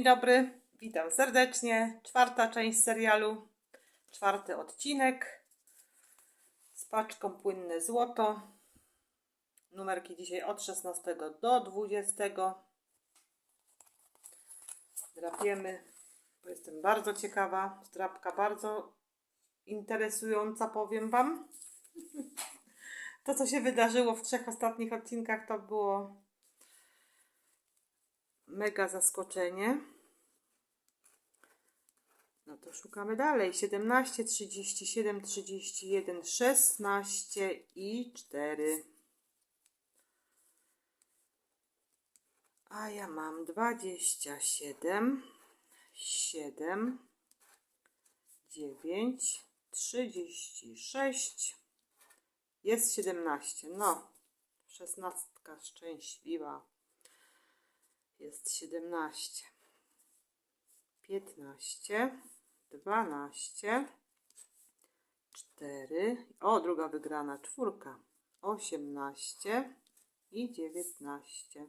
Dzień dobry, witam serdecznie. Czwarta część serialu, czwarty odcinek z paczką Płynne Złoto. Numerki dzisiaj od 16 do 20. Drapiemy, bo jestem bardzo ciekawa. Zdrapka bardzo interesująca, powiem Wam. To, co się wydarzyło w trzech ostatnich odcinkach, to było mega zaskoczenie. No to szukamy dalej. 17, 37, 31, 16 i 4. A ja mam 27, 7, 9, 36. Jest 17. No, 16 szczęśliwa. Jest 17. 15, 12, 4, o druga wygrana, czwórka, 18 i 19,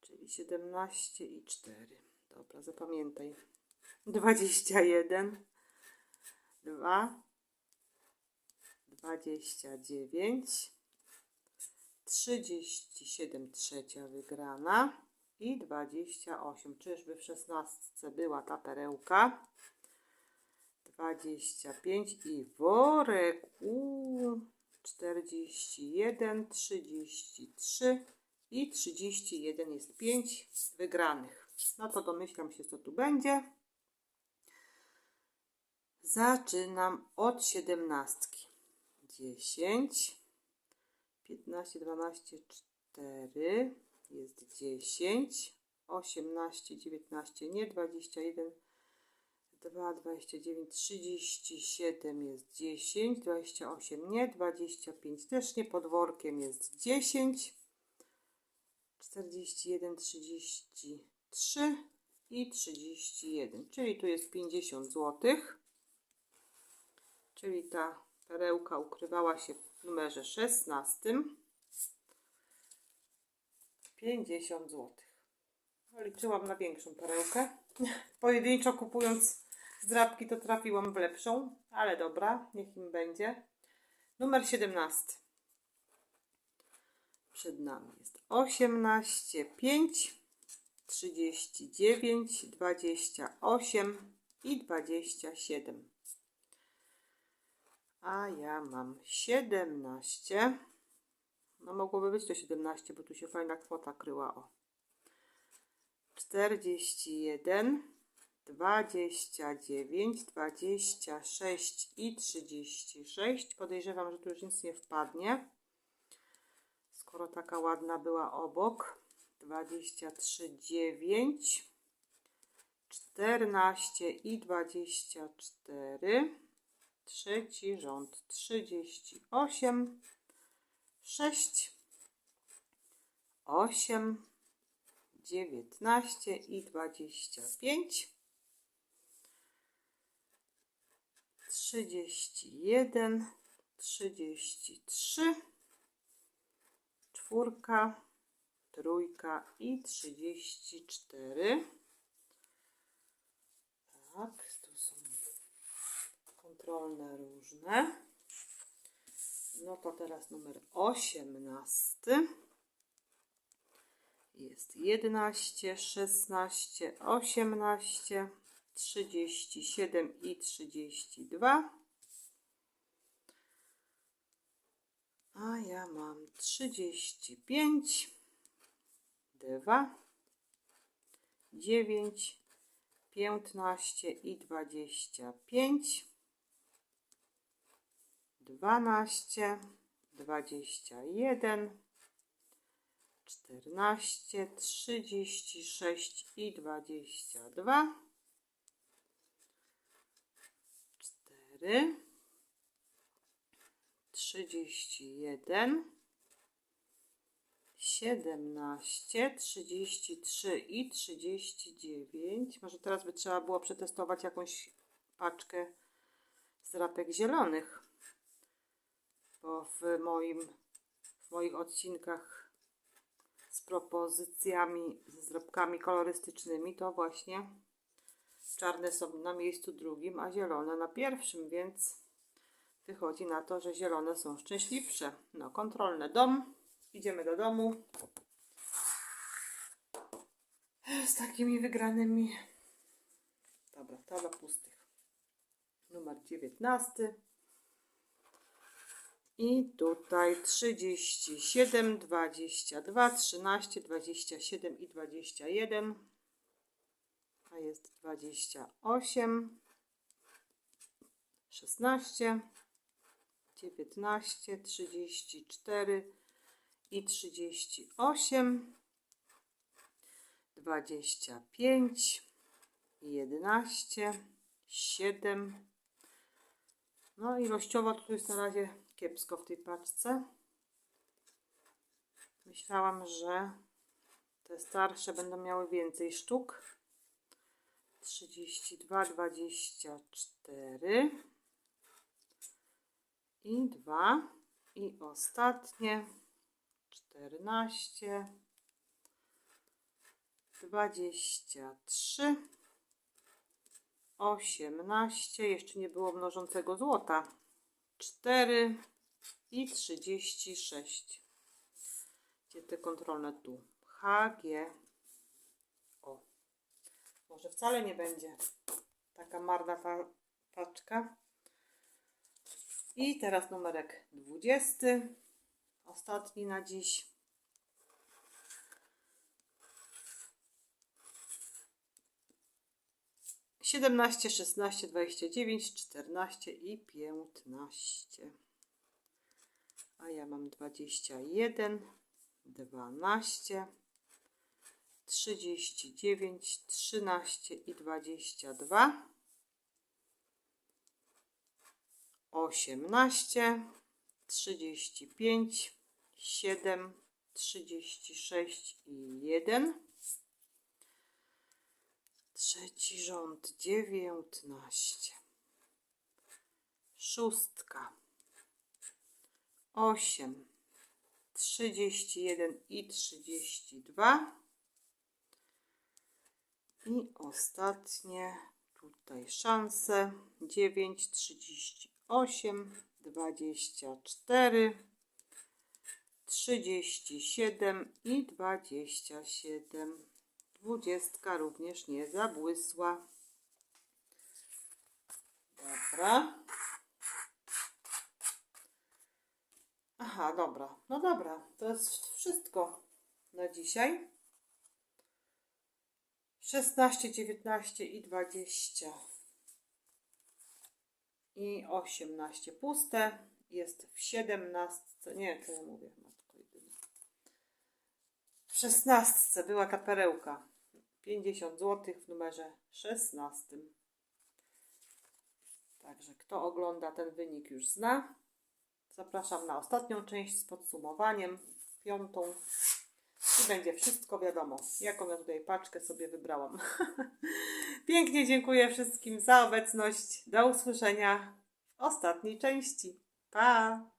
czyli 17 i 4. Dobra, zapamiętaj. 21, 2, 29, 37 trzecia wygrana i 28. Czyżby w 16 była ta perełka? 25 i worek. Uuu, 41, 33 i 31 jest 5 wygranych. No to domyślam się, co tu będzie. Zaczynam od 17. 10, 15, 12, 4 jest 10, 18, 19 nie, 21, 2, 29, 37 jest 10, 28 nie, 25 też nie, pod workiem jest 10, 41, 33 i 31, czyli tu jest 50 zł, czyli ta perełka ukrywała się w numerze 16. 50 zł. Liczyłam na większą perełkę. Pojedynczo kupując zdrabki to trafiłam w lepszą, ale dobra, niech im będzie. Numer 17. Przed nami jest 18, 5, 39, 28 i 27. A ja mam 17. No mogłoby być to 17, bo tu się fajna kwota kryła. O. 41, 29, 26 i 36. Podejrzewam, że tu już nic nie wpadnie. Skoro taka ładna była obok. 23, 9, 14 i 24. Trzeci rząd 38 6, 8, 19 i 25, 31, 33, czwórka, trójka i 34. Tak, kontrolne różne. No to teraz numer 18. Jest 11, 16, 18, 37 i 32. A ja mam 35, 2, 9, 15 i 25 dwanaście, dwadzieścia jeden, czternaście, trzydzieści sześć i dwadzieścia dwa, cztery, trzydzieści jeden, siedemnaście, trzydzieści trzy i trzydzieści dziewięć. Może teraz by trzeba było przetestować jakąś paczkę z rapek zielonych bo w moim w moich odcinkach z propozycjami, ze zrobkami kolorystycznymi, to właśnie czarne są na miejscu drugim, a zielone na pierwszym, więc wychodzi na to, że zielone są szczęśliwsze. No, kontrolny dom. Idziemy do domu. Z takimi wygranymi. Dobra, tabla pustych. Numer 19. I tutaj 37, 22, 13, 27 i 21. A jest 28, 16, 19, 34 i 38, 25, 11, 7. No ilościowo to jest na razie kiepsko w tej paczce. Myślałam, że te starsze będą miały więcej sztuk. 32, 24 i 2 i ostatnie 14 23 18 jeszcze nie było mnożącego złota 4 i 36 gdzie te kontrolne? Tu. HG o. Może wcale nie będzie. Taka marna ta paczka. I teraz numerek 20 ostatni na dziś. Siedemnaście, szesnaście, dwadzieścia dziewięć, czternaście i piętnaście. A ja mam dwadzieścia jeden, dwanaście, trzydzieści dziewięć, trzynaście i dwadzieścia dwa. Osiemnaście, trzydzieści pięć, siedem, trzydzieści sześć i jeden. Trzeci rząd dziewiętnaście. Szóstka. Osiem. Trzydzieści jeden i trzydzieści dwa. I ostatnie tutaj szanse. Dziewięć, trzydzieści osiem, dwadzieścia cztery, trzydzieści siedem i dwadzieścia siedem. Dwudziestka również nie zabłysła. Dobra. Aha, dobra. No dobra, to jest wszystko na dzisiaj. 16, 19 i 20 i 18 puste. Jest w 17. Nie, co ja mówię. W 16 była ta perełka. 50 zł w numerze 16. Także kto ogląda ten wynik już zna. Zapraszam na ostatnią część z podsumowaniem, piątą. I będzie wszystko wiadomo, jaką ja tutaj paczkę sobie wybrałam. Pięknie dziękuję wszystkim za obecność. Do usłyszenia w ostatniej części. Pa!